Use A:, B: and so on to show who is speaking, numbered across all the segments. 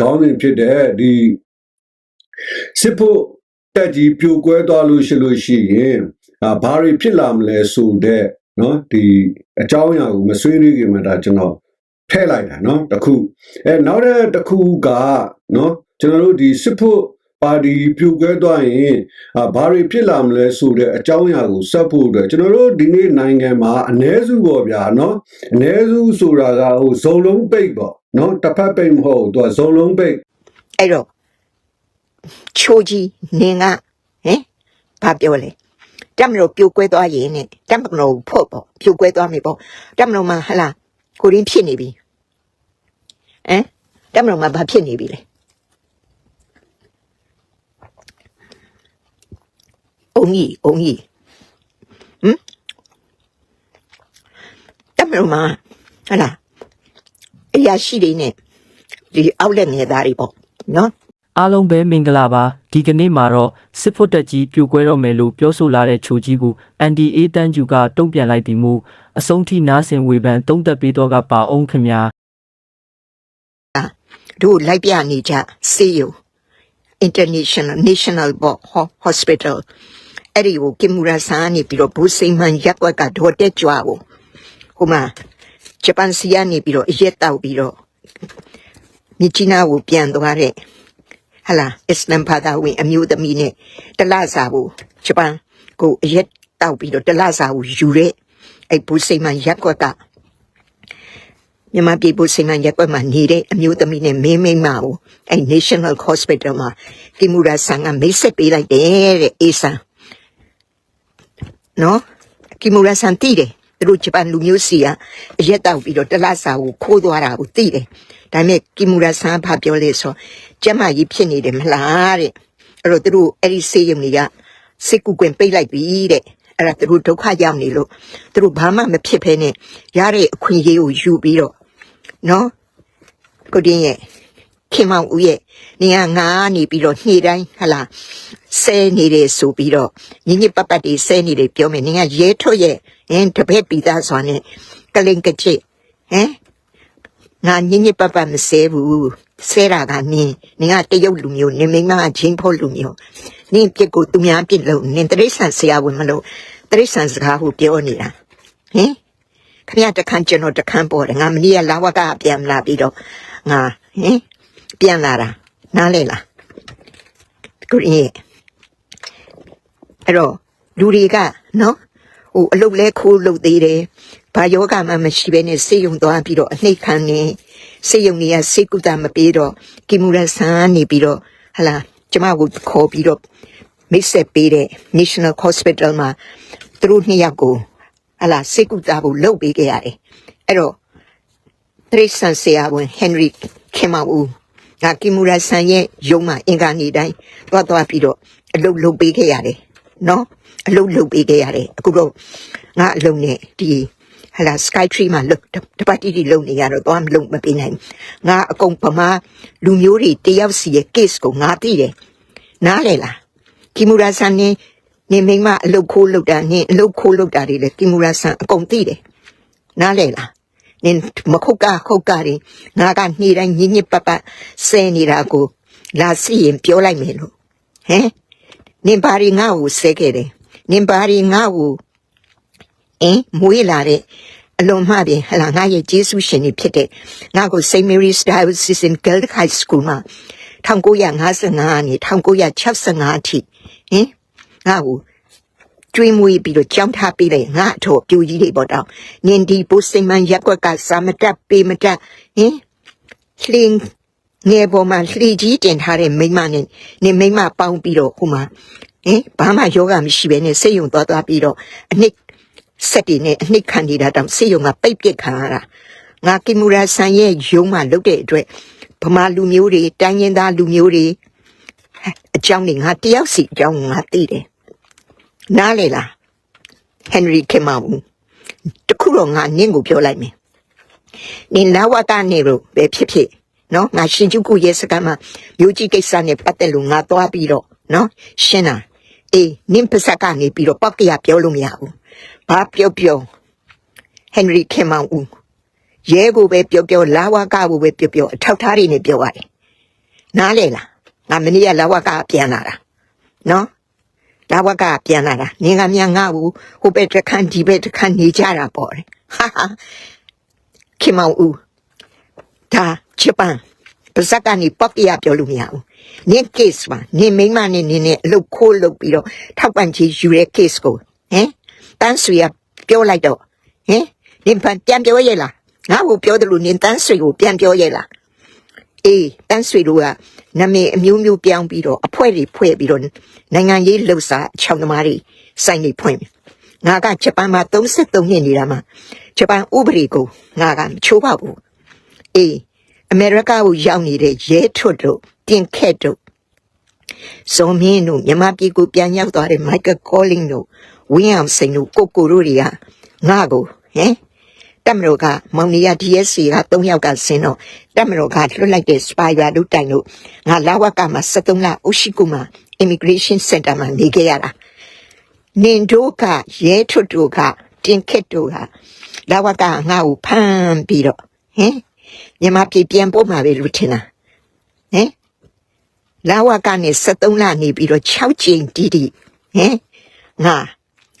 A: ခေါင်းစဉ်ဖြစ်တဲ့ဒီစစ်ဖို့တက်ကြီးပြိုကွဲသွားလို့ရှိလို့ရှိရင်အာဘာတွေဖြစ်လာမလဲဆိုတဲ့နော်ဒီအကြောင်းအရာကိုမဆွေးနွေးခင်မှာဒါကျွန်တော်ထည့်လိုက်တာနော်တစ်ခုအဲနောက်တဲ့တစ်ခုကနော်ကျွန်တော်တို့ဒီစစ်ဖို့ပါတီပြိုကွဲသွားရင်အာဘာတွေဖြစ်လာမလဲဆိုတဲ့အကြောင်းအရာကိုစပ်ဖို့အတွက်ကျွန်တော်တို့ဒီနေ့နိုင်ငံမှာအ ਨੇ စုပေါ့ဗျာနော်အ ਨੇ စုဆိုတာကဟိုဇုံလုံးပိတ်ပေါ့ နော်တစ်ဖက်ပိတ်မဟုတ်ဘူးသူကဇုံလုံးပိတ်
B: အဲ့တော့ချိုးကြီးနင်ကဟင်ဘာပြောလဲတက်မလို့ပြိုကွဲသွားရင်နဲ့တက်မလို့ဖို့ပေါ့ပြိုကွဲသွားပြီပေါ့တက်မလို့မှဟလာကိုရင်းဖြစ်နေပြီဟမ်တက်မလို့မှဘာဖြစ်နေပြီလဲအုံကြီးအုံကြီးဟမ်တက်မလို့မှဟလာအ ရာရှိတွေနဲ့ဒီအောက်လက်ငယ်သားတွေပေါ့နော်
C: အားလုံးပဲမင်္ဂလာပါဒီကနေ့မှာတော့စစ်ဖို့တက်ကြီးပြိုကွဲတော့မယ်လို့ပြောဆိုလာတဲ့ချိုကြီးကို NDA တန်းကျူကတုံ့ပြန်လိုက်ပြီးမှုအဆုံးထိနားဆင်ဝေဖန်တုံ့သက်ပေးတော့ကပါအောင်ခင်ဗျာ
B: တို့လိုက်ပြနေကြစေယု International National Bo- Ho- Hospital အဲ့ဒီကိုကင်မူရာဆာနေပြီးတော့ဘူစိန်မန်ရက်ွက်ကဒေါ်တက်ကြွားကိုဟိုမှာ ဂျပန်စီကနေပြီးတော့အရက်တောက်ပြီးတော့မြစ်ကြီးနားကိုပြန်သွားတဲ့ဟလာအစ္စလမ်ဘာသာဝင်အမျိုးသမီးနဲ့တလစာကိုဂျပန်ကိုအရက်တောက်ပြီးတော့တလစာကိုယူတဲ့အဲ့ဘူစိန်မန်ရက်ွက်ကမြန်မာပြည်ပို့စိန်မရက်ကွက်မှာနေတဲ့အမျိုးသမီးနဲ့မင်းမိန်းမကိုအဲ National Hospital မှာကိမူရာဆန်ကမိတ်ဆက်ပေးလိုက်တယ်တဲ့အေးဆန်နော်ကိမူရာဆန်တည်တယ် သူတို့ဂျပန်လူမျိုးစီကအရက်တောက်ပြီးတော့တလဆာကိုခိုးသွားတာကိုတည်တယ်ဒါပေမဲ့ကိမူရာဆန်ကဘာပြောလဲဆိုကျမကြီးဖြစ်နေတယ်မလားတဲ့အဲ့တော့သူတို့အဲ့ဒီစေယုံတွေကစိတ်ကူကွင်ပိတ်လိုက်ပြီတဲ့အဲ့ဒါသူတို့ဒုက္ခရောက်နေလို့သူတို့ဘာမှမဖြစ်ဖဲနဲ့ရတဲ့အခွင့်အရေးကိုယူပြီးတော့နော်ကိုတင်းရဲ့ခင်မောင်ဦးရဲ့နေကငါနေပြီးတော့နေ့တိုင်းဟလာ ဆဲနေတယ်ဆိုပြီးတော့ညညပပတ်တွေဆဲနေတယ်ပြောမယ်နေကရဲထွက်ရဲ့ဟင်တပည့်ပြီးသားစွာနဲ့ကလင်ကချစ်ဟင်ငါညညပပတ်မဆဲဘူးဆဲတာကနင်းနင်ကတရုတ်လူမျိုးနင်မိန်းမကချင်းဖို့လူမျိုးနင်ပြစ်ကိုသူများပြစ်လို့နင်တရိษံဆရာဝင်မလို့တရိษံစကားကိုပြောနေတာဟင်ခမရတခန်းကျွန်တော်တခန်းပေါ်တယ်ငါမနေ့ကလာဝကပြန်လာပြီးတော့ငါဟင်ပြန်လာတာနားလဲလားကိုရင်း အဲ့တော့လူတွေကနော်ဟိုအလုတ်လဲခိုးလုတ်သေးတယ်ဘာယောဂမှမရှိဘဲနဲ့စေယုံသွားပြီးတော့အနှိတ်ခံနေစေယုံနေရစေကုသမပေးတော့ကီမူရဆန်နေပြီးတော့ဟလာကျမကိုခေါ်ပြီးတော့မိတ်ဆက်ပေးတဲ့ National Hospital မှာသူတို့နှစ်ယောက်ကိုဟလာစေကုတာကိုလှုပ်ပေးခဲ့ရတယ်အဲ့တော့တရိษံဆရာဝန်ဟန်ရီခင်မဦးငါကီမူရာဆန်ရဲ့ယုံမှာအင်္ဂါနေ့တိုင်းသွားသွားပြီးတော့အလုပ်လုပ်ပေးခဲ့ရတယ် နော်အလုပ်လုပ်ပေးခဲ့ရတယ်အခုတော့ငါအလုပ်နဲ့ဒီဟလာ sky tree မှာလုပ်တပတ်တီတီလုပ်နေရတော့သွားမလုပ်မပေးနိုင်ဘူးငါအကုန်ပမာလူမျိုးတွေတယောက်စီရဲ့ case ကိုငါသိတယ်နားလေလားကီမူရာဆန်နေနေမိမအလုတ်ခိုးလုတ်တာနေအလုတ်ခိုးလုတ်တာတွေလေကီမူရာဆန်အကုန်သိတယ်နားလေလားနင်မခုတ်ကခုတ်ကတွေငါကနှီးတိုင်းညညပပဆဲနေတာကိုလာစီရင်ပြောလိုက်မယ်လို့ဟမ် နင်ပါရီငါ့ကိုဆဲခဲ့တယ်နင်ပါရီငါ့ကိုအင်းမွေးလာတဲ့အလွန်မှပြင်ဟလာငါရဲ့ဂျေဆုရှင်ကြီးဖြစ်တဲ့ငါကို St. Mary's Diocesan Girls High School မှာ1955ကနေ1965အထိဟင်ငါ့ကိုကျွေးမွေးပြီးတော့ကြောင်းထားပေးလိုက်ငါအထောပြူကြီးတွေပေါ့တော့နင်ဒီပိုစိမ့်မန်ရက်ကွက်ကစာမတက်ပေးမတက်ဟင်လှင်း ငယ်ပေါ်မှာလှီကြီးတင်ထားတဲ့မိန်းမနဲ့နင်မိန်းမပေါင်းပြီးတော့ဟိုမှာဟင်ဘာမှယောဂမရှိဘဲနဲ့စိတ်ယုံသွားသွားပြီးတော့အနှစ်ဆက်တွေနဲ့အနှစ်ခံနေတာတောင်စိတ်ယုံကပိတ်ပစ်ခံရတာငါကီမူရာဆန်ရဲ့ယုံမှလုတ်တဲ့အတွက်ဗမာလူမျိုးတွေတိုင်းရင်းသားလူမျိုးတွေအကြောင်းတွေငါတယောက်စီအကြောင်းငါသိတယ်နားလေလားဟန်ရီခင်မောင်တခုတော့ငါနင့်ကိုပြောလိုက်မယ်နင်လာဝကနေလို့ပဲဖြစ်ဖြစ် နော်ငါရှင်ကျုပ်ကိုရဲစကမ်းမှာမြို့ကြီးကိစ္စနဲ့ပတ်သက်လို့ငါသွားပြီးတော့နော်ရှင်းတာအေးနင်ပါစကနေပြီးတော့ပောက်ကရပြောလို့မရဘူးဘာပြောပြောဟန်ရီခင်မောင်ဦးရဲကိုပဲပြောပြောလာဝကကိုပဲပြောပြောအထောက်ထားတွေနဲ့ပြောရတယ်နားလေလားငါမနေ့ကလာဝကပြန်လာတာနော်လာဝကပြန်လာတာနင်ကမြန်ငါ့ကိုဟိုဘက်တစ်ခန်းဒီဘက်တစ်ခန်းနေကြတာပေါ့လေဟာဟာခင်မောင်ဦးဒါ ချပန်ပါစကနေပောက်ပြရပြောလို့မရဘူးနင် case ပါနင်မိမနဲ့နင်နဲ့အလုပ်ခိုးလုပ်ပြီးတော့ထောက်ပံ့ချေယူတဲ့ case ကိုဟမ်တန်းဆွေကပြောလိုက်တော့ဟမ်နင်ပြန်ပြောရဲ့လားငါ့ကိုပြောတယ်လို့နင်တန်းဆွေကိုပြန်ပြောရဲ့လားအေးတန်းဆွေတို့ကနာမည်အမျိုးမျိုးပြောင်းပြီးတော့အဖွဲတွေဖွဲ့ပြီးတော့နိုင်ငံရေးလှုပ်ရှားချောင်းသမားတွေစိုင်းနေဖွင့်ပြီငါကဂျပန်မှာ33နှစ်နေတာမှာဂျပန်ဥပဒေကိုငါကမချိုးပါဘူးအေး အမေရိကကိုရောက်နေတဲ့ရဲထွတ်တို့တင်ခက်တို့ဇော်မင်းတို့မြန်မာပြည်ကိုပြန်ရောက်သွားတဲ့မိုက်ကယ်ကောလင်းတို့ဝင်းအောင်စိန်တို့ကိုကိုတို့တွေကငါကိုဟမ်တက်မတော်ကမောင်နီယာ DSC က3ယောက်ကဆင်းတော့တက်မတော်ကလွတ်လိုက်တဲ့ spy ရတို့တိုင်လို့ငါလာဝကမှာ73လဥရှိကုမှာ immigration center မှာနေခဲ့ရတာနင်တို့ကရဲထွတ်တို့ကတင်ခက်တို့ကလာဝကငါ့ကိုဖမ်းပြီးတော့ဟင် မြန်မာပြည်ပြန်ပို့မှာပဲလို့ထင်တာဟင်လာဝကနေ73လနေပြီးတော့6ချိန်တီးတီးဟင်ငါ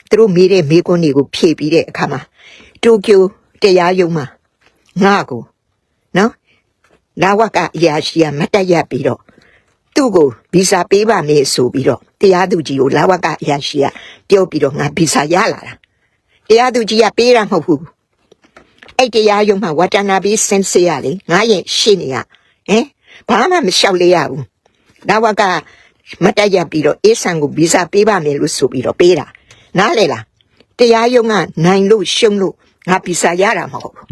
B: သူတို့မေးတဲ့မေးခွန်းတွေကိုဖြေပြီးတဲ့အခါမှာတိုကျိုတရားရုံးမှာငါကိုနော်လာဝကအရာရှိကမတ်တက်ရပြီးတော့သူ့ကိုဗီဇာပေးပါမယ်ဆိုပြီးတော့တရားသူကြီးကိုလာဝကအရာရှိကပြောပြီးတော့ငါဗီဇာရလာတာတရားသူကြီးကပေးတာမဟုတ်ဘူး အဲ့တရားရုံးမှာဝတ္တနာပြီးစင်စေရလေငါရဲ့ရှင်းနေရဟမ်ဘာမှမလျှောက်လေရဘူးလာဝကမတ်တက်ရပြီးတော့အေးဆန်ကိုဗီဇာပေးပါမယ်လို့ဆိုပြီးတော့ပေးတာနားလေလားတရားရုံးကနိုင်လို့ရှုံးလို့ငါပိစာရတာမဟုတ်ဘူး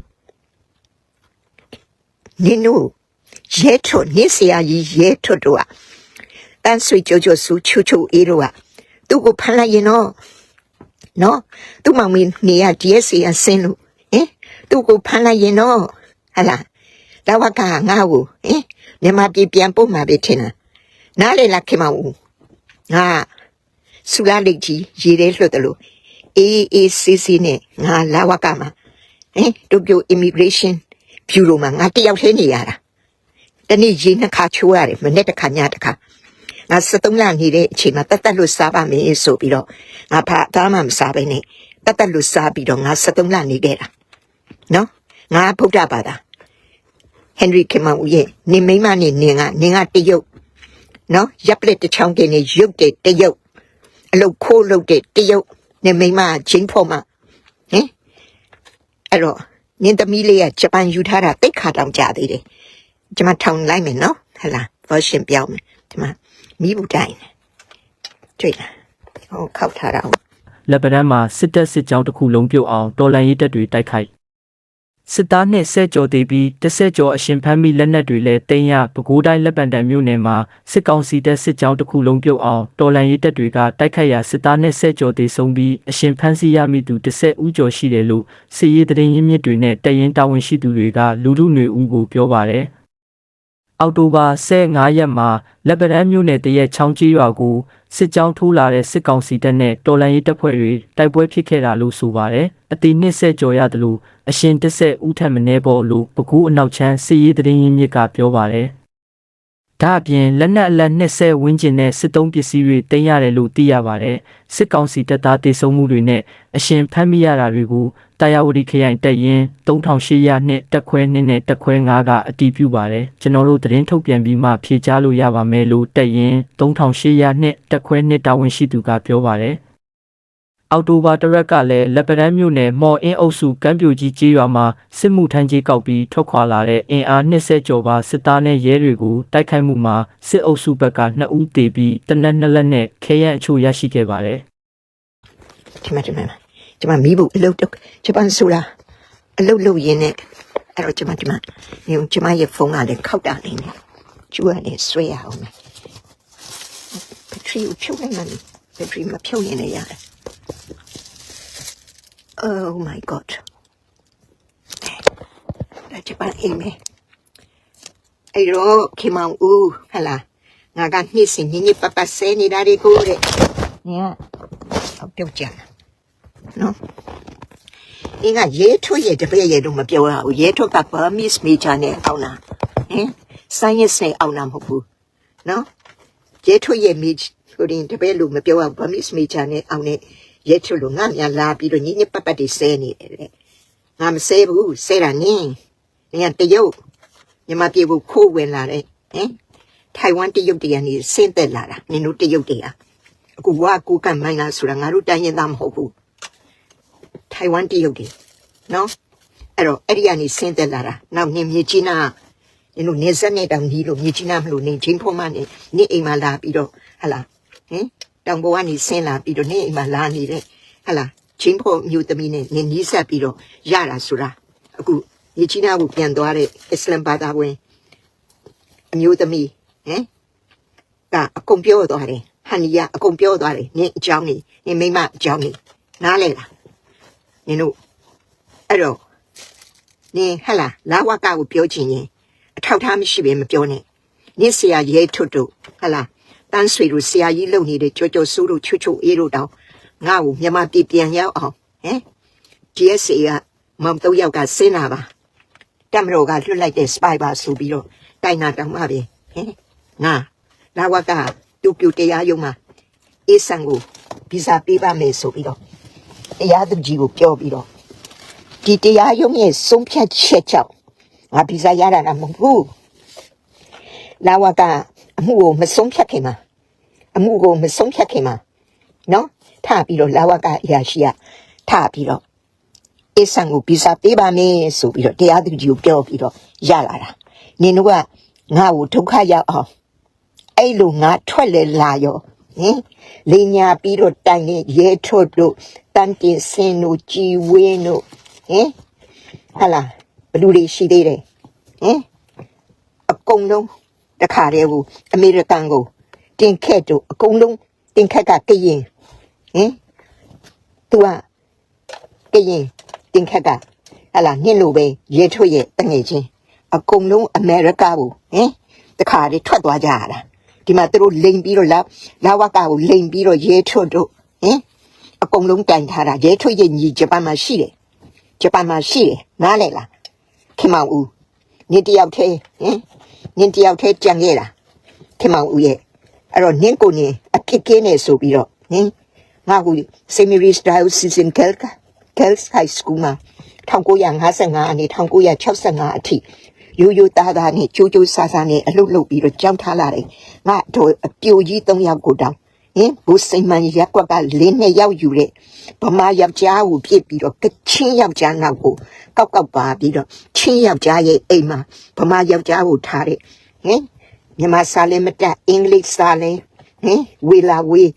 B: နင်တို့ရဲထွတ်နေစရာကြီးရဲထွတ်တို့ကတန်းဆွေကြိုကြိုဆူချူချူအေးတို့ကသူ့ကိုဖမ်းလိုက်ရင်တော့နော်သူ့မောင်မင်းနေရ DSC အစင်းလို့ဟင် သူ့ကိုဖမ်းလိုက်ရင်တော့ဟလာတော့ကငါ့ကိုဟင်မြန်မာပြည်ပြန်ပို့မှာပဲထင်တာနားလေလားခင်မဦးငါဆူလာလိတ်ကြီးရေထဲလွှတ်တယ်လို့အေးအေးဆေးဆေးနဲ့ငါလာဝကမှာဟင်တိုကျို immigration bureau မှာငါတယောက်တည်းနေရတာတနေ့ရေနှစ်ခါချိုးရတယ်မနေ့တစ်ခါညတစ်ခါငါ73လနေတဲ့အချိန်မှာတက်တက်လို့စားပါမယ်ဆိုပြီးတော့ငါဖာသားမှမစားဘဲနဲ့တက်တက်လို့စားပြီးတော့ငါ73လနေခဲ့တာ နော်ငါဗုဒ္ဓဘာသာဟန်နရီကမောင်ဦးရဲ့နေမိမနဲ့နင်ကနင်ကတရုတ်နော်ရပ်လက်တစ်ချောင်းကင်းနဲ့ရုပ်တဲ့တရုတ်အလုတ်ခိုးလုတ်တဲ့တရုတ်နေမိမချင်းဖို့မဟင်အဲ့တော့နင်းသမီးလေးကဂျပန်ယူထားတာတိတ်ခါတောင်ကြသေးတယ်ကျွန်မထောင်လိုက်မယ်နော်ဟလာ version ပြောင်းမယ်ဒီမှာမိဘူးတိုင်းတွေ့လားဟိုခောက်ထားတာ
C: လက်ပံမှာစစ်တပ်စစ်ကြောင်းတစ်ခုလုံးပြုတ်အောင်တော်လန်ရေးတပ်တွေတိုက်ခိုက် စစ်သားနဲ့ဆဲကြော်သေးပြီးတစ်ဆက်ကြော်အရှင်ဖမ်းမိလက်နက်တွေလည်းတင်ရပဲခူးတိုင်းလက်ပံတံမြို့နယ်မှာစစ်ကောင်စီတပ်စစ်ကြောင်းတစ်ခုလုံးပြုတ်အောင်တော်လန်ရေးတပ်တွေကတိုက်ခိုက်ရာစစ်သားနဲ့ဆဲကြော်သေးဆုံးပြီးအရှင်ဖမ်းဆီးရမိသူတစ်ဆက်ဦးကျော်ရှိတယ်လို့စစ်ရေးသတင်းရင်းမြစ်တွေနဲ့တရင်တာဝန်ရှိသူတွေကလူလူຫນွေဦးကိုပြောပါတယ်အောက်တိုဘာ15ရက်မှာလက်ပံတန်းမြို့နယ်တရက်ချောင်းကြီးရွာကို စစ်ကြောင်းထိုးလာတဲ့စစ်ကောင်စီတပ်နဲ့တော်လန်ရေးတပ်ဖွဲ့တွေတိုက်ပွဲဖြစ်ခဲ့တာလို့ဆိုပါတယ်။အတီနှစ်ဆက်ကြော်ရတယ်လို့အရှင်တစ်ဆက်ဦးထက်မနေပေါ်လို့ပကူးအနောက်ချမ်းစစ်ရေးသတင်းရင်းမြစ်ကပြောပါတယ်။ ဒါအပြင်လက်နက်အလက်နှစ်ဆက်ဝင်းကျင်တဲ့စစ်တုံးပစ္စည်းတွေတင်ရတယ်လို့သိရပါတယ်။စစ်ကောင်စီတပ်သားတေဆုံးမှုတွေနဲ့အရှင်ဖမ်းမိရတာတွေကိုတာယာဝတီခရိုင်တပ်ရင်း3800နှစ်တက်ခွဲနှစ်နဲ့တက်ခွဲ9ကအတည်ပြုပါတယ်ကျွန်တော်တို့သတင်းထုတ်ပြန်ပြီးမှဖြေကြားလို့ရပါမယ်လို့တက်ရင်း3800နှစ်တက်ခွဲနှစ်တာဝန်ရှိသူကပြောပါတယ် အော်တိုဘာတရက်ကလည်းလက်ပံတန်းမြို့နယ်မော်အင်းအုပ်စုကမ်းပြိုကြီးကျေးရွာမှာစစ်မှုထမ်းကြီးကောက်ပြီးထွက်ခွာလာတဲ့အင်အား20ကျော်ပါစစ်သားနဲ့ရဲတွေကိုတိုက်ခိုက်မှုမှာစစ်အုပ်စုဘက်က2ဦးသေပြီးတနက်နှစ်လက်နဲ့ခဲရန်အချို့ရရှိခဲ့ပါတယ်
B: ဒီမှာဒီမှာဒီမှာမိဘူးအလုတ်တော့ဂျပန်ဆိုတာအလုတ်လုတ်ရင်းနဲ့အဲ့တော့ဒီမှာဒီမှာနေဒီမှာရဲ့ဖုန်းကလည်းခောက်တာနေတယ်ကျူကလည်းဆွဲရအောင်မယ်ဘက်ထရီကိုဖြုတ်လိုက်မှဘက်ထရီမဖြုတ်ရင်လည်းရတယ် Oh my god ဒါဂျပန်အိမ်မယ်အဲ့တော့ခင်မောင်ဦးဟလာငါကနှိစင်ညညပပဆဲနေတာဒီကိုတဲ့ညအောက်ပြုတ်ကြနော်အင်းကရဲထွေးရတပည့်ရတော့မပြောရဘူးရဲထွက်က Burmese major နဲ့အောင်းလာဟင် science နဲ့အောင်တာမဟုတ်ဘူးနော်ရဲထွေရဲ့မိဟိုရင်တပည့်လို့မပြောအောင် Burmese major နဲ့အောင်နဲ့ ရဲထွေလို့ငါများလာပြီးတော့ညညပတ်ပတ်တွေဆဲနေတယ်တဲ့ငါမဆဲဘူးဆဲတာနင်းနင်ကတရုတ်မြန်မာပြည်ကိုခိုးဝင်လာတဲ့ဟင်ထိုင်ဝမ်တရုတ်တရားနေဆင်းသက်လာတာနင်တို့တရုတ်တရားအခုဝါကူကမိုင်းလာဆိုတာငါတို့တိုင်းရင်သားမဟုတ်ဘူးထိုင်ဝမ်တရုတ်တွေနော်အဲ့တော့အဲ့ဒီကနေဆင်းသက်လာတာနောက်နင်မြေကြီးနာနင်တို့နေဆက်နဲ့တောင်ကြီးလို့မြေကြီးနာမလို့နေချင်းဖို့မနေနေအိမ်မှာလာပြီးတော့ဟလာဟင် တောင်ပေါ်ကနေဆင်းလာပြီးတော့နေအိမ်မှာလာနေတဲ့ဟလာချင်းဖို့မြို့သမီးနဲ့နေနီးဆက်ပြီးတော့ရတာဆိုတာအခုမြေကြီးနာကိုပြန်သွားတဲ့အစ္စလမ်ဘာသာဝင်အမျိုးသမီးဟင်ကအကုန်ပြောသွားတယ်ဟန်နီယာအကုန်ပြောသွားတယ်နင်အကြောင်းနေနင်မိမအကြောင်းနေနားလဲလားနင်တို့အဲ့တော့နင်ဟလာလာဝကကိုပြောချင်ရင်အထောက်ထားမရှိဘဲမပြောနဲ့နင်ဆရာရဲထွတ်တို့ဟလာ တန်းဆွေတို့ဆရာကြီးလုံနေတဲ့ကြောကြောဆိုးတို့ချွတ်ချွတ်အေးတို့တောင်ငါ့ကိုမြန်မာပြည်ပြန်ရောက်အောင်ဟမ် GSA ကမောင်တော့ယောက်ကစင်းလာပါတမတော်ကလွတ်လိုက်တဲ့ spy ပါဆိုပြီးတော့တိုင်နာတောင်မှပဲဟင်ငါလာဝကတူပြူတရားရုံးမှာအေးဆန်ကိုဗီဇာပေးပါမယ်ဆိုပြီးတော့တရားသူကြီးကိုပြောပြီးတော့ဒီတရားရုံးရဲ့ဆုံးဖြတ်ချက်ကြောင့်ငါဗီဇာရတာမဟုတ်ဘူးလာဝက အမှုကိုမဆုံးဖြတ်ခင်မှာအမှုကိုမဆုံးဖြတ်ခင်မှာနော်ထပြီးတော့လာဝကအရာရှိကထပြီးတော့အေးဆန်ကိုဗီဇာပေးပါမယ်ဆိုပြီးတော့တရားသူကြီးကိုပြောပြီးတော့ရလာတာနင်တို့ကငါ့ကိုဒုက္ခရောက်အောင်အဲ့လိုငါထွက်လေလာရောဟင်လင်ညာပြီးတော့တိုင်နေရဲထွတ်တို့တန်တင်စင်တို့ကြည်ဝင်းတို့ဟင်ဟာလာဘလူတွေရှိသေးတယ်ဟင်အကုန်လုံး တခါတည်းကိုအမေရိကန်ကိုတင်ခက်တို့အကုန်လုံးတင်ခက်ကကရင်ဟင် तू ကကရင်တင်ခက်ကဟလာနှစ်လိုပဲရဲထွတ်ရဲ့တငယ်ချင်းအကုန်လုံးအမေရိကကိုဟင်တခါတည်းထွက်သွားကြရတာဒီမှာသူတို့လိန်ပြီးတော့လာလာဝကကိုလိန်ပြီးတော့ရဲထွတ်တို့ဟင်အကုန်လုံးတိုင်ထားတာရဲထွတ်ရဲ့ညီဂျပန်မှာရှိတယ်ဂျပန်မှာရှိတယ်နားလဲလားခင်မောင်ဦးနင်တယောက်သေးဟင် နင်တယောက်သေးကြံခဲ့တာခင်မောင်ဦးရဲ့အဲ့တော့နင်ကိုနင်အဖြစ်ကင်းနေဆိုပြီးတော့ဟင်ငါကစေမီရီစတိုင်စီစင်ကဲလ်ကာ Girls High School မှာ1955အနေ1965အထိရိုးရိုးသားသားနဲ့ကြိုးကြိုးဆာဆာနဲ့အလုပ်လုပ်ပြီးတော့ကြောင်းထားလာတယ်။ငါတို့အပြိုကြီး၃ယောက်ကိုတောင်း ဟင်ဘူစိန်မန်ရက်ကွက်ကလင်းနဲ့ရောက်ယူတဲ့ဗမာယောက်ျားကိုပြစ်ပြီးတော့ကချင်းယောက်ျားနောက်ကိုကောက်ကောက်ပါပြီးတော့ချင်းယောက်ျားရဲ့အိမ်မှာဗမာယောက်ျားကိုထားတဲ့ဟင်မြန်မာစာလည်းမတတ်အင်္ဂလိပ်စာလည်းဟင်ဝေလာဝေး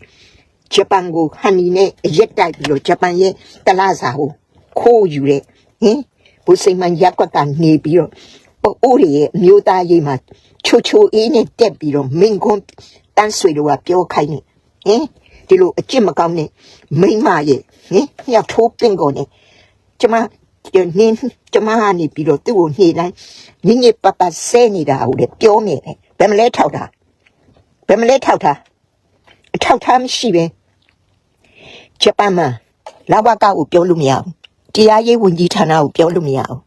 B: ဂျပန်ကိုဟန်နီနဲ့အရက်တိုက်ပြီးတော့ဂျပန်ရဲ့တလားစာကိုခိုးယူတဲ့ဟင်ဘူစိန်မန်ရက်ကွက်ကနေပြီးတော့အိုးရရဲ့အမျိုးသားရေးမှာချိုချိုအေးနဲ့တက်ပြီးတော့မင်းကွန်းတန်းဆွေတို့ကပြောခိုင်းနေ ဟင်ဒီလိုအကျင့်မကောင်းနဲ့မိမရဲ့ဟင်ညထိုးပင်ကုန်နဲ့ကျမနင်းကျမကနေပြီးတော့သူ့ကိုနှေးတိုင်းညင်ညပပဆဲနေတာဟုတ်တယ်ပြောနေတယ်ဘယ်မလဲထောက်တာဘယ်မလဲထောက်တာအထောက်ထားမရှိပဲဂျပန်မှာလာဝကကိုပြောလို့မရဘူးတရားရေးဝန်ကြီးဌာနကိုပြောလို့မရဘူး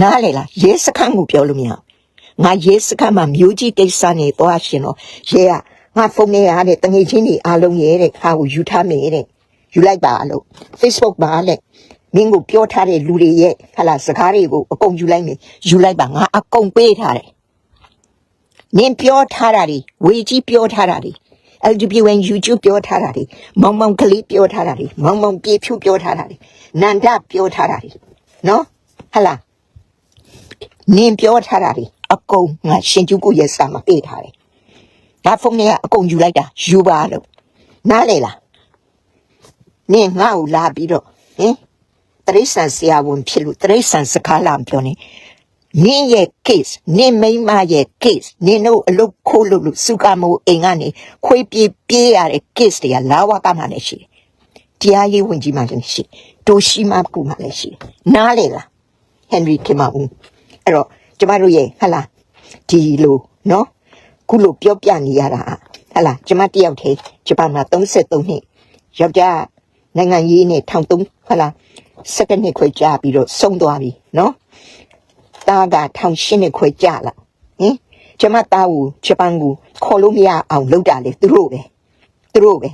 B: နားလေလားရဲစခန်းကိုပြောလို့မရဘူးငါရဲစခန်းမှာမျိုးကြီးကိစ္စနေသွားရှင်တော့ရဲက ငါဖုန်းထဲရတဲ့တငယ်ချင်းတွေအားလုံးရဲတဲ့ခါကိုယူထားမယ်တဲ့ယူလိုက်ပါလို့ Facebook ပါလေမင်းကိုပြောထားတဲ့လူတွေရဲ့ဟလာစကားတွေကိုအကုန်ယူလိုက်မယ်ယူလိုက်ပါငါအကုန်ပေးထားတယ်နင်ပြောထားတာတွေဝေကြီးပြောထားတာတွေ LGBTQN YouTube ပြောထားတာတွေမောင်မောင်ကလေးပြောထားတာတွေမောင်မောင်ပြေဖြူပြောထားတာတွေနန္ဒပြောထားတာတွေနော်ဟလာနင်ပြောထားတာတွေအကုန်ငါရှင်ကျုပ်ကိုရဲ့စာမပေးထားတယ် ငါဖုန်းထဲကအကုန်ယူလိုက်တာယူပါလို့နားလေလားနင်ငါ့ကိုလာပြီးတော့ဟင်တရိษံဆရာဝန်ဖြစ်လို့တရိษံစကားလာမပြောနဲ့နင်းရဲ့ case နင်းမိန်းမရဲ့ case နင်းတို့အလုပ်ခိုးလို့လို့စုကမိုးအိမ်ကနေခွေးပြေးပြေးရတဲ့ case တွေကလာဝကမှလည်းရှိတယ်။တရားရေးဝင်ကြီးမှလည်းရှိတယ်။တိုရှိမကူမှလည်းရှိတယ်။နားလေလားဟန်နရီခင်မဦးအဲ့တော့ကျမတို့ရဲ့ဟလာဒီလိုနော် ခုလိုပြောပြနေရတာဟလာကျမတယောက်တည်းဂျပန်မှာ33နှစ်ယောက်ျားနိုင်ငံရေးနဲ့ထောင်သုံးဟလာစက္ကနှစ်ခွဲကြာပြီးတော့ဆုံးသွားပြီနော်တာကထောင်ရှင်းနဲ့ခွဲကြလာကျမသားကိုဂျပန်ကိုခေါ်လို့မရအောင်လုပ်တာလေသူတို့ပဲသူတို့ပဲ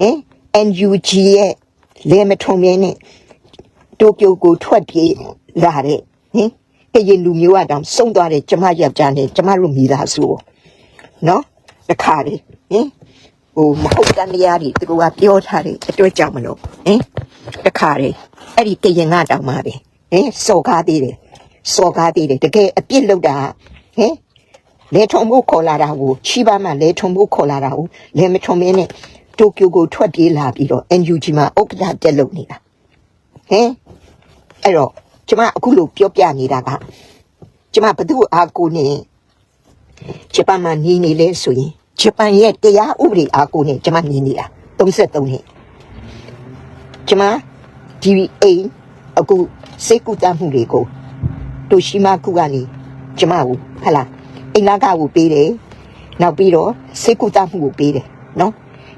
B: ဟင် NUG ရဲ့လေမထုံမြင်းနဲ့တိုကျိုကိုထွက်ပြေးလာတဲ့ဟင်ကရင်လူမျိုးအတောင်စုံသွားတဲ့ကျမယောက်ျားနဲ့ကျမတို့မိသားစုကို နော်တခါလေဟင်ဟိုမဟုတ်တန်တရားတွေသူတို့ကပြောထားတဲ့အတွက်ကြောင့်မလို့ဟင်တခါလေအဲ့ဒီကရင်ကတောင်မှပဲဟင်စော်ကားသေးတယ်စော်ကားသေးတယ်တကယ်အပြစ်လုပ်တာဟင်လေထုံမှုခေါ်လာတာကိုချီးပါမှလေထုံမှုခေါ်လာတာကိုလေမထုံမင်းနဲ့တိုကျိုကိုထွက်ပြေးလာပြီးတော့ NUG မှာဥက္ကဋ္ဌတက်လုပ်နေတာဟင်အဲ့တော့ကျမအခုလို့ပြောပြနေတာကကျမဘသူ့အားကိုနေ ဂျပန်မှာနေနေလဲဆိုရင်ဂျပန်ရဲ့တရားဥပဒေအားကိုနေကျမနေနေတာ33နှစ်ကျမဒီအိမ်အခုစေကူတမှုတွေကိုတိုရှိမခုကနေကျမကိုဟလာအိမ်လာကကိုပေးတယ်နောက်ပြီးတော့စေကူတာမှုကိုပေးတယ်နော်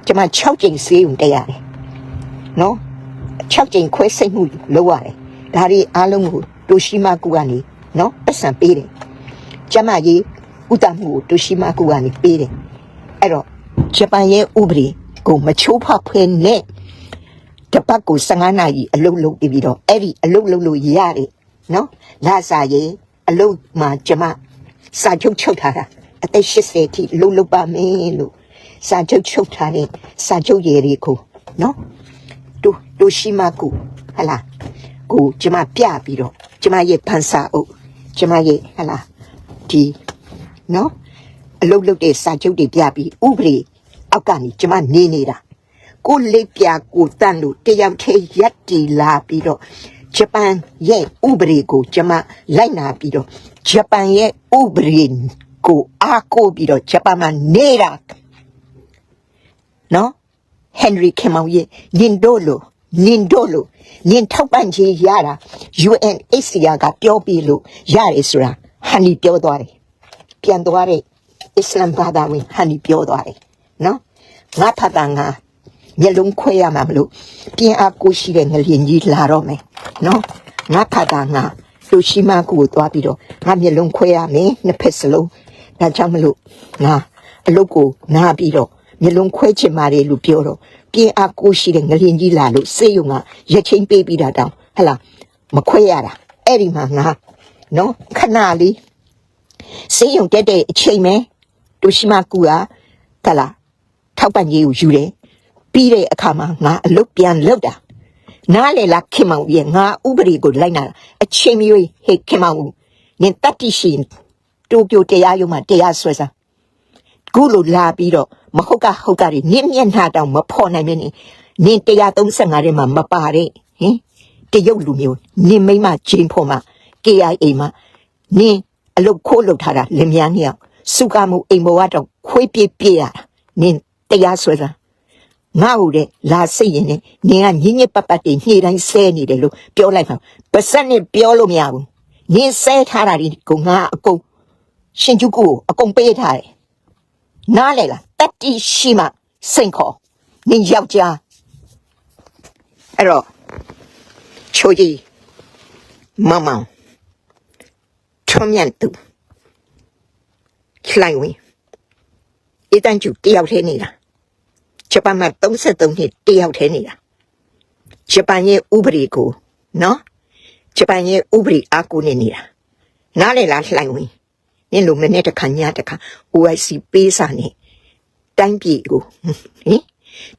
B: ကျမ6ကြိမ်ဆေးုံတက်ရတယ်နော်6ကြိမ်ခွဲစိတ်မှုလုပ်ရတယ်ဒါတွေအားလုံးကိုတိုရှိမကူကနေနော်ပတ်စံပေးတယ်ကျမကြီး ဥတမှုကိုတိုရှိမကူကနေပေးတယ်အဲ့တော့ဂျပန်ရဲ့ဥပဒေကိုမချိုးဖောက်ဖဲနဲ့တပတ်ကို15နာရီအလုပ်လုပ်ပြီးတော့အဲ့ဒီအလုပ်လုပ်လို့ရတယ်နော်လာစာရေးအလုပ်မှာကျမစာချုပ်ချုပ်ထားတာအသက်80ထိလုံလုံပါမယ်လို့စာချုပ်ချုပ်ထားတဲ့စာချုပ်ရည်တွေကိုနော်တူတူရှိမကူဟလာကိုကျမပြပြီးတော့ကျမရဲ့ဖန်စာအုပ်ကျမရဲ့ဟလာဒီ နော်အလုတ်လုတ်တဲ့စာချုပ်တွေပြပြီးဥပဒေအောက်ကနေကျမနေနေတာကိုလေးပြကိုတန်လို့တယောက်သေးရက်တီလာပြီးတော့ဂျပန်ရဲ့ဥပဒေကိုကျမလိုက်နာပြီးတော့ဂျပန်ရဲ့ဥပဒေကိုအားကိုးပြီးတော့ဂျပန်မှာနေတာနော်ဟန်နရီခင်မောင်ရဲ့နင်တို့လိုနင်တို့လိုနင်ထောက်ပံ့ခြင်းရတာ UNHCR ကပြောပြီးလို့ရတယ်ဆိုတာဟန်နီပြောသွားတယ် ပြန်သွားတဲ့အစ္စလမ်ဘာသာဝင်ဟန်နီပြောသွားတယ်နော်ငါဖတ်တာငါမျက်လုံးခွဲရမှာမလို့ပြင်အားကိုရှိတဲ့ငလျင်ကြီးလာတော့မယ်နော်ငါဖတ်တာငါလူရှိမကူကိုသွားပြီးတော့ငါမျက်လုံးခွဲရမယ်နှစ်ဖက်စလုံးဒါကြောင့်မလို့ငါအလုပ်ကိုနားပြီးတော့မျက်လုံးခွဲချင်ပါတယ်လို့ပြောတော့ပြင်အားကိုရှိတဲ့ငလျင်ကြီးလာလို့စေယုံကရက်ချင်းပေးပြီးတာတောင်ဟလာမခွဲရတာအဲ့ဒီမှာငါနော်ခဏလေး စေယုံတက်တဲ့အချိန်မဲလူရှိမကူကဟလာထောက်ပံ့ရေးကိုယူတယ်ပြီးတဲ့အခါမှာငါအလုပ်ပြန်လုပ်တာနားလေလားခင်မောင်ရဲ့ငါဥပဒေကိုလိုက်နာတာအချိန်မျိုးဟေ့ခင်မောင်နင်တတ်တိရှိတိုကျိုတရားရုံးမှာတရားဆွဲစားခုလိုလာပြီးတော့မဟုတ်ကဟုတ်ကတွေနင်းမျက်နှာတောင်မဖော်နိုင်မင်းနင်နင်135ထဲမှာမပါတဲ့ဟင်တရုတ်လူမျိုးနင်မိမချင်းဖို့မှာ KIA မှာနင် အလုတ်ခိုးလုတ်ထားတာလင်မယားနှစ်ယောက်စုကမှုအိမ်ဘဝတော့ခွေးပြစ်ပြစ်ရတာနင်တရားဆွဲစားငါ့ဟုတ်တဲ့လာစိတ်ရင်နဲ့နင်ကညင်ညစ်ပတ်ပတ်တွေညှိတိုင်းဆဲနေတယ်လို့ပြောလိုက်မှာပါစက်နဲ့ပြောလို့မရဘူးနင်ဆဲထားတာဒီကိုငါအကုန်ရှင်ကျုပ်ကိုအကုန်ပေးထားတယ်နားလေလားတတိရှိမှစိန်ခေါ်နင်ယောက်ျားအဲ့တော့ချိုကြီးမမောင် ထွန်မြတ်သူလှိုင်ဝင်အတန်ကျူတယောက်ထဲနေတာဂျပန်မှာ33နှစ်တယောက်ထဲနေတာဂျပန်ရဲ့ဥပဒေကိုနော်ဂျပန်ရဲ့ဥပဒေအကူနေနေတာနားလေလားလှိုင်ဝင်နင်လိုမနဲ့တစ်ခါညတစ်ခါ OIC ပေးစာနေတိုင်းပြည်ကိုဟင်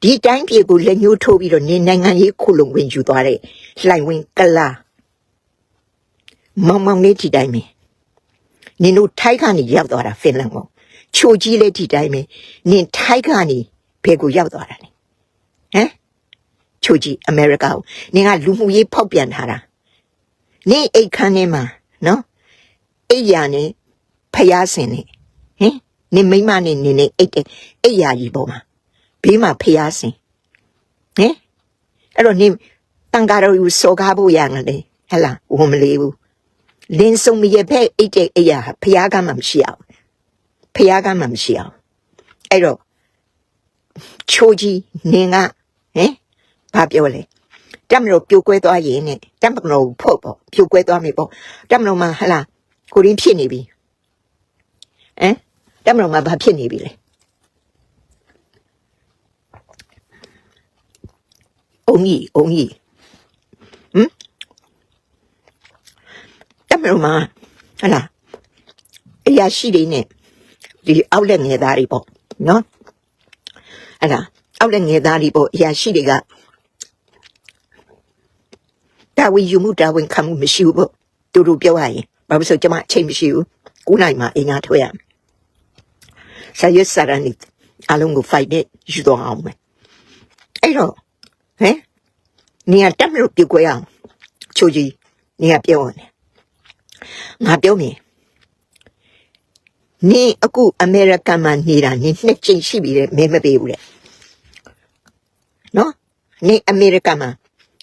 B: ဒီတိုင်းပြည်ကိုလက်ညှိုးထိုးပြီးတော့နေနိုင်ငံရေးခုလုံဝင်ယူသွားတဲ့လှိုင်ဝင်ကလာမောင်မောင်လေးဒီတိုင်းပဲ နင်တို့ထိုက်ကနေရောက်သွားတာဖင်လန်ကိုချိုကြီးလေးဒီတိုင်းပဲနင်ထိုက်ကနေဘယ်ကိုရောက်သွားတာလဲဟမ်ချိုကြီးအမေရိကကိုနင်ကလူမှုရေးဖောက်ပြန်ထားတာနင်အိတ်ခမ်းထဲမှာနော်အိယာနဲ့ဖျားစင်နဲ့ဟင်နင်မိမနဲ့နင်နဲ့အိတ်တဲ့အိယာကြီးပေါ်မှာဘေးမှာဖျားစင်ဟင်အဲ့တော့နင်တန်ကားတော်ယူစောကားဖို့ရငလေဟဲ့လားဝမလေးဘူး လင်းစုံမရဖက်အိတ်တဲ့အိယာဖျားကမှမရှိအောင်ဖျားကမှမရှိအောင်အဲ့တော့ချိုးကြီးနင်ကဟင်ဘာပြောလဲတက်မလို့ပြိုကွဲသွားရင်နဲ့တက်မလို့ဖုတ်ပေါ့ပြိုကွဲသွားပြီပေါ့တက်မလို့မှဟလာကိုရင်းဖြစ်နေပြီဟမ်တက်မတော်မှာဘာဖြစ်နေပြီလဲအုံကြီးအုံကြီးဟမ် တက်မတော်မှာဟလာအရာရှိတွေနဲ့ဒီအောက်လက်ငယ်သားတွေပေါ့နော်ဟလာအောက်လက်ငယ်သားတွေပေါ့အရာရှိတွေကတာဝန်ယူမှုတာဝန်ခံမှုမရှိဘူးပေါ့သူတို့ပြောရရင်ဘာလို့လဲဆိုကျွန်မအချိန်မရှိဘူး9နိုင်မှအင်္ဂါထွက်ရမယ်ဆာယက်ဆာရနိအလုံးကို fight နဲ့ယူတော့အောင်မယ်အဲ့တော့ဟမ်နေရာတက်မလို့ပြုတ်ခွဲအောင်ချိုကြီးနေရာပြောနေ ငါပြောမြင်နေအခုအမေရိကန်မှာနေတာနေနှစ်ချိန်ရှိပြီလေမဲမပေးဘူးလေနော်နေအမေရိကန်မှာ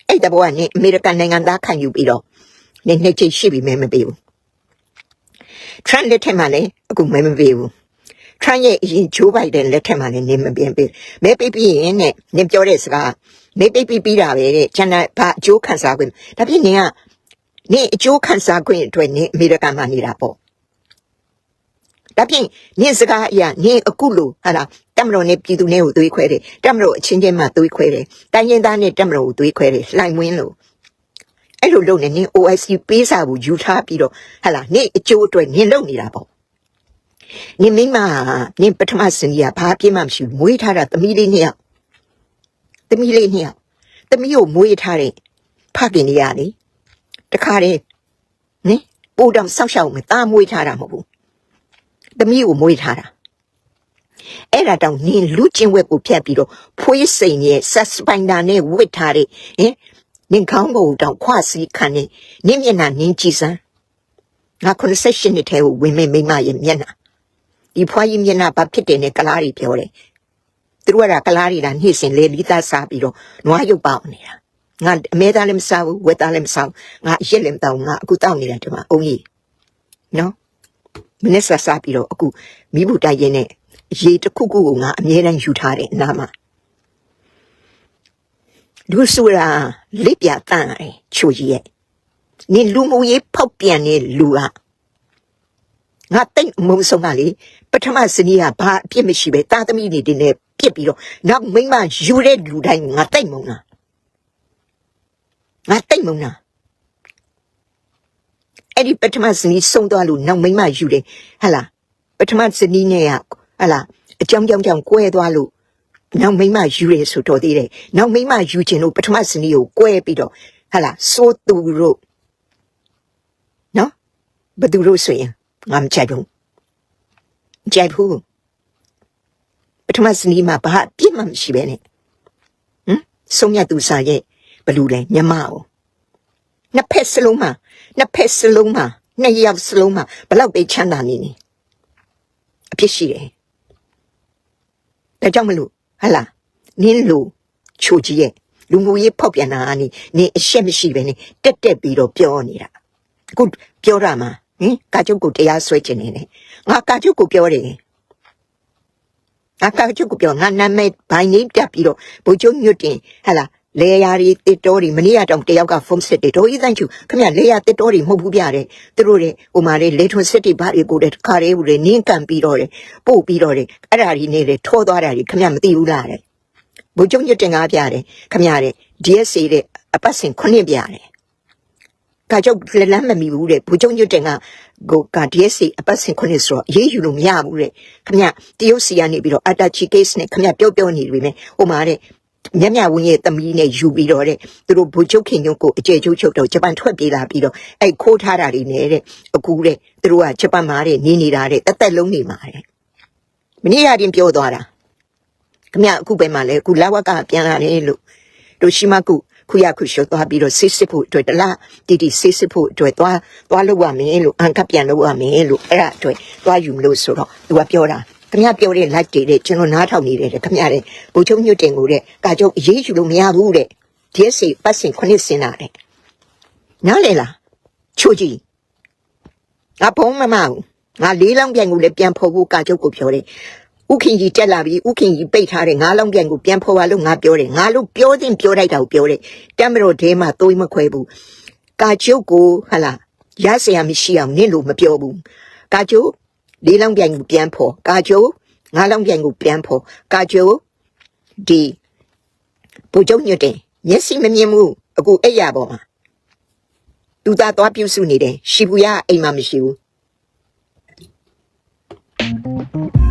B: အဲ့တဘောကနေအမေရိကန်နိုင်ငံသားခံယူပြီးတော့နေနှစ်ချိန်ရှိပြီမဲမပေးဘူး Trump လက်ထက်မှာလည်းအခုမဲမပေးဘူး Trump ရဲ့အရင် Joe Biden လက်ထက်မှာလည်းနေမပြင်းပေးမဲပေးပြီးရင်နဲ့နေပြောတဲ့စကားမဲပေးပြီးပြီးတာပဲတဲ့ကျန်တဲ့ဘာအကျိုးခံစားခွင့်ဒါဖြစ်နေက နေအကျိုးခံစားခွင့်အတွက်နေအမေရိကန်မှာနေတာပေါ့ဒါဖြင့်နေစကားအရာနေအခုလို့ဟာလားတမတော်နဲ့ပြည်သူနဲ့ကိုသွေးခွဲတယ်တမတော်အချင်းချင်းမှသွေးခွဲတယ်တိုင်းရင်းသားနဲ့တမတော်ကိုသွေးခွဲတယ်လှိုင်ဝင်းလို့အဲ့လိုလုပ်နေနေ OIC ပေးစာကိုယူထားပြီးတော့ဟာလားနေအကျိုးအတွက်နေလုပ်နေတာပေါ့နင်မိမနင်ပထမစင်ကြီးကဘာပြင်းမှမရှိဘူးမွေးထားတာသမီးလေးနှစ်ယောက်သမီးလေးနှစ်ယောက်သမီးကိုမွေးထားတဲ့ဖခင်နေရလေ တခါတည်းနင်ပို့တော့ဆောက်ရှောက်မယ်တာမွေးထားတာမဟုတ်ဘူးသမီးကိုမွေးထားတာအဲ့ဒါတောင်နင်လူချင်းဝက်ကိုဖြတ်ပြီးတော့ဖွေးစိန်ရဲ့ဆက်စပိုင်ဒါနဲ့ဝစ်ထားတဲ့ဟင်နင်ခေါင်းကိုတောင်ခွာစီခံနေနင်မျက်နှာနင်းကြည့်စမ်းငါ98နှစ်ထဲကိုဝင်မဲ့မိမရဲ့မျက်နှာဒီဖွားကြီးမျက်နှာဘာဖြစ်တယ်နဲ့ကလားတွေပြောတယ်သူတို့ကကလားတွေကနှိမ့်စင်လေလီသားစားပြီးတော့နွားရုပ်ပေါက်နေတာ ငါအမဲသားလည်းမစားဘူးဝက်သားလည်းမစားဘူးငါအရက်လည်းမတောင်းငါအခုတောင်းနေတာဒီမှာအုံးကြီးနော်မနေ့စားစားပြီးတော့အခုမိဘူးတိုက်ရင်နဲ့ရေတစ်ခုခုကိုငါအမြဲတမ်းယူထားတယ်အနားမှာလူဆိုတာလက်ပြတန်းတယ်ချိုကြီးရဲ့နင်လူမူရေးဖောက်ပြန်တဲ့လူကငါတိတ်အမုံဆုံးကလေပထမစနီးကဘာအပြစ်မရှိပဲတာသမီတွေတင်နေပြစ်ပြီးတော့နောက်မိမယူတဲ့လူတိုင်းငါတိတ်မုံတာ ငါတိတ်မုံတာအဲ့ဒီပထမစနီးဆုံးသွားလို့နောက်မိမယူတယ်ဟလာပထမစနီးနဲ့ကဟလာအကြောင်းကြောင်းကြောင့်ကွဲသွားလို့နောက်မိမယူရဲဆိုတော့သေးတယ်နောက်မိမယူခြင်းလို့ပထမစနီးကိုကွဲပြီးတော့ဟလာစိုးသူတို့နော်ဘယ်သူတို့ဆိုရင်ငါမကြိုက်ဘူးမကြိုက်ဘူးပထမစနီးမှာဘာအပြစ်မှမရှိပဲနဲ့ဟမ်ဆုံးရသူစာရဲ့ ဘလူလဲညမအောင်နှစ်ဖက်စလုံးမှာနှစ်ဖက်စလုံးမှာနှစ်ယောက်စလုံးမှာဘလောက်ပဲချမ်းသာနေနေအပြစ်ရှိတယ်ဒါကြောင့်မလို့ဟလာနင်းလို့ချိုကြီးရဲ့လူမှုရေးဖောက်ပြန်တာကနေနင်းအရှက်မရှိပဲနဲ့တက်တက်ပြီးတော့ပြောနေတာအခုပြောတာမှာဟင်ကာကျုပ်ကိုတရားဆွဲခြင်းနေတယ်ငါကာကျုပ်ကိုပြောတယ်ငါကာကျုပ်ကိုပြောငါနာမည်ဘိုင်နေပြတ်ပြီးတော့ဘိုလ်ချုပ်ညွတ်တင်ဟလာ လေယာရီတစ်တော်တွေမနေ့ကတောင်တယောက်ကဖုန်းစစ်တယ်တို့ဤတိုင်းချူခမလေယာတစ်တော်တွေမဟုတ်ဘူးပြတယ်သူတို့တွေဟိုမှာလေလေထွန်းစစ်တွေဘာတွေကိုတဲ့ခါလေးဘူးလေနင်းကန်ပြီးတော့တယ်ပို့ပြီးတော့တယ်အဲ့ဒါကြီးနေလေထောသွားတာကြီးခမမသိဘူးလားတဲ့ဘိုလ်ချုပ်ညွတ်တင်ကားပြတယ်ခမတဲ့ DSC တဲ့အပတ်စဉ်ခုနှစ်ပြတယ်ကကြောက်လက်လန်းမမီဘူးတဲ့ဘူကျုံညွတ်တင်ကကိုက DSC အပတ်စဉ်ခုနှစ်ဆိုတော့အေးယူလို့မရဘူးတဲ့ခမတရုတ်စီကနေပြီးတော့အတာချီ case နဲ့ခမပြောပြောနေပြီမယ်ဟိုမှာတဲ့ မြတ်မြတ်ဝင်းရဲ့သမီးနဲ့ယူပြီးတော့တဲ့သူတို့ဘူချုပ်ခင်ညုတ်ကိုအကျယ်ချုပ်ချုပ်တော့ဂျပန်ထွက်ပြေးလာပြီးတော့အဲ့ခိုးထားတာတွေနဲ့တဲ့အခုတဲ့သူတို့ကဂျပန်မှာတဲ့နေနေတာတဲ့တက်တက်လုံးနေမှာတဲ့မနေ့ကတင်ပြောသွားတာခမအခုပဲမှလဲအခုလာဝကပြန်လာတယ်လို့တို့ရှိမကုခုရခုရှုသွားပြီးတော့စစ်စစ်ဖို့အတွက်တလားတီတီစစ်စစ်ဖို့အတွက်သွားသွားလို့ရမယ်လို့အန်ကပြန်လို့ရမယ်လို့အဲ့ဒါအတွက်သွားယူမလို့ဆိုတော့သူကပြောတာ ခင်ဗျားပြောတဲ့ live တွေတဲ့ကျွန်တော်နားထောင်နေတယ်ခင်ဗျားတဲ့ဘုံချုံညွတ်တင်ကိုတဲ့ကာကျုပ်အရေးယူလို့မရဘူးတဲ့ DSA ပတ်စင်ခွနစ်စင်တာတဲ့နားလေလားချို့ကြည့်ငါဘုံမမဘူးငါလေးလောင်းပြန်ကိုလည်းပြန်ဖို့ဖို့ကာကျုပ်ကိုပြောတယ်ဥခင်ကြီးတက်လာပြီဥခင်ကြီးပိတ်ထားတဲ့ငါးလုံးပြန်ကိုပြန်ဖော်ပါလို့ငါပြောတယ်ငါလို့ပြောတင်ပြောလိုက်တာကိုပြောတယ်တမ်မတော်ထဲမှာသွေးမခွဲဘူးကာကျုပ်ကိုဟလာရစရာမရှိအောင်နင့်လို့မပြောဘူးကာကျုပ် လေးလောင်းပြိုင်ကိုပြန်ဖော်ကာကျိုးငါးလောင်းပြိုင်ကိုပြန်ဖော်ကာကျိုးဒီဘူကျုံညွတ်တယ်မျက်စိမမြင်ဘူးအခုအဲ့ရပေါ်မှာသူသားသွားပြုစုနေတယ်ရှီဘူယာအိမ်မှာမရှိဘူး